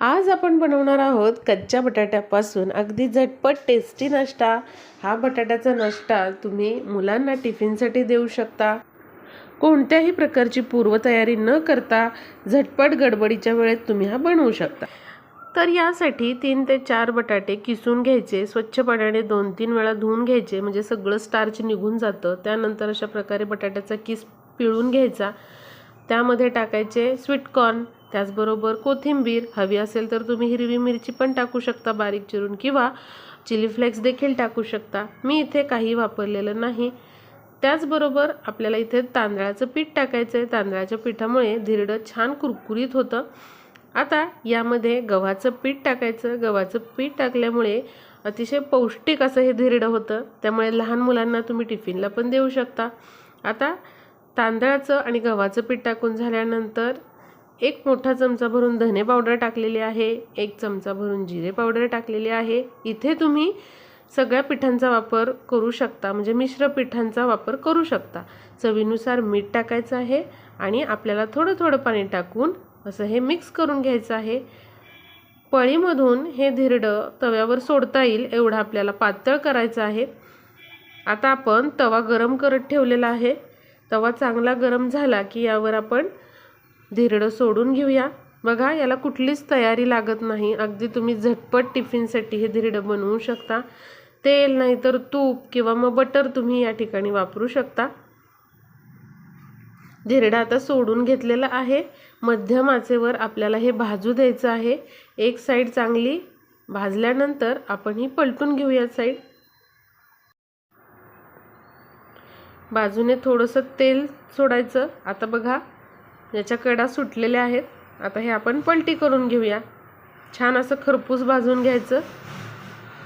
आज आपण बनवणार आहोत कच्च्या बटाट्यापासून अगदी झटपट टेस्टी नाश्ता. हा बटाट्याचा नाश्ता तुम्ही मुलांना टिफिनसाठी देऊ शकता. कोणत्याही प्रकारची पूर्वतयारी न करता झटपट गडबडीच्या वेळेत तुम्ही हा बनवू शकता. तर यासाठी तीन ते चार बटाटे किसून घ्यायचे स्वच्छ पाण्याने दोन तीन वेळा धुवून घ्यायचे म्हणजे सगळं स्टार्च निघून जातं. त्यानंतर अशा प्रकारे बटाट्याचा किस पिळून घ्यायचा. त्यामध्ये टाकायचे स्वीटकॉर्न त्याचबरोबर कोथिंबीर हवी असेल तर तुम्ही हिरवी मिरची पण टाकू शकता बारीक चिरून किंवा चिली फ्लेक्स देखील टाकू शकता. मी इथे काही वापरलेलं नाही. त्याचबरोबर आपल्याला इथे तांदळाचं पीठ टाकायचं आहे तांदळाच्या पिठामुळे धिरडं छान कुरकुरीत होतं. आता यामध्ये गव्हाचं पीठ टाकायचं. गव्हाचं पीठ टाकल्यामुळे अतिशय पौष्टिक असं हे धिरडं होतं. त्यामुळे लहान मुलांना तुम्ही टिफिनला पण देऊ शकता. आता तांदळाचं आणि गव्हाचं पीठ टाकून झाल्यानंतर एक मोठा चमचा भरून धने पावडर टाकलेली आहे एक चमचा भरून जिरे पावडर टाकलेली आहे. इथे तुम्ही सगळ्या पिठांचा वापर करू शकता म्हणजे मिश्र पिठांचा वापर करू शकता. चवीनुसार मीठ टाकायचं आहे आणि आपल्याला थोडं थोडं पाणी टाकून असं हे मिक्स करून घ्यायचं आहे. पळीमधून हे धिरडं तव्यावर सोडता येईल एवढं आपल्याला पातळ करायचं आहे. आता आपण तवा गरम करत ठेवलेला आहे. तवा चांगला गरम झाला की यावर आपण धिरडं सोडून घेऊया. बघा याला कुठलीच तयारी लागत नाही. अगदी तुम्ही झटपट टिफिनसाठी हे धिरडं बनवू शकता. तेल नाहीतर तूप किंवा मग बटर तुम्ही या ठिकाणी वापरू शकता. धिरडा आता सोडून घेतलेला आहे. मध्यम आचेवर आपल्याला हे भाजू द्यायचं आहे. एक साईड चांगली भाजल्यानंतर आपण ही पलटून घेऊया साईड. बाजूने थोडंसं तेल सोडायचं. आता बघा याच्या कडा सुटलेल्या आहेत. आता हे आपण पलटी करून घेऊया. छान असं खरपूस भाजून घ्यायचं.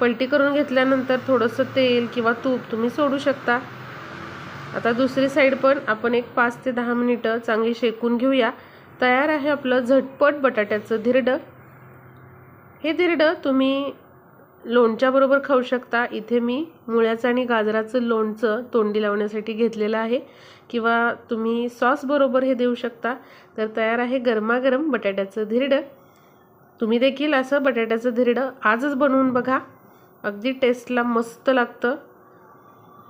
पलटी करून घेतल्यानंतर थोडंसं तेल किंवा तूप तुम्ही सोडू शकता. आता दुसरी साईड पण आपण एक पाच ते दहा मिनिटं चांगली शेकून घेऊया. तयार आहे आपलं झटपट बटाट्याचं धिरडं. हे धिरडं तुम्ही लोणच्याबरोबर खाऊ शकता. इथे मी मुळ्याचं आणि गाजराचं लोणचं तोंडी लावण्यासाठी घेतलेलं आहे. किंवा तुम्ही सॉसबरोबर हे देऊ शकता. तर तयार आहे गरमागरम बटाट्याचं धिरडं. तुम्ही देखील असं बटाट्याचं धिरडं आजच बनवून बघा. अगदी टेस्टला मस्त लागतं.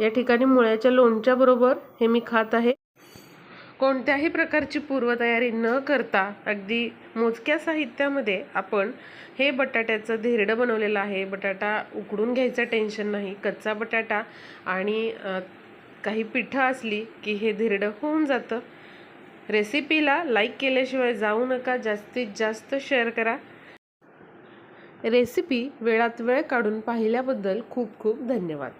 या ठिकाणी मुळ्याच्या लोणच्याबरोबर हे मी खात आहे. कोणत्याही प्रकारची पूर्वतयारी न करता अगदी मोजक्या साहित्यामध्ये आपण हे बटाट्याचं धिरडं बनवलेलं आहे. बटाटा उकडून घ्यायचं टेन्शन नाही. कच्चा बटाटा आणि काही पिठं असली की हे धिरडं होऊन जातं. रेसिपीला लाईक केल्याशिवाय जाऊ नका. जास्तीत जास्त शेअर करा. रेसिपी वेळात वेळ काढून पाहिल्याबद्दल खूप खूप धन्यवाद.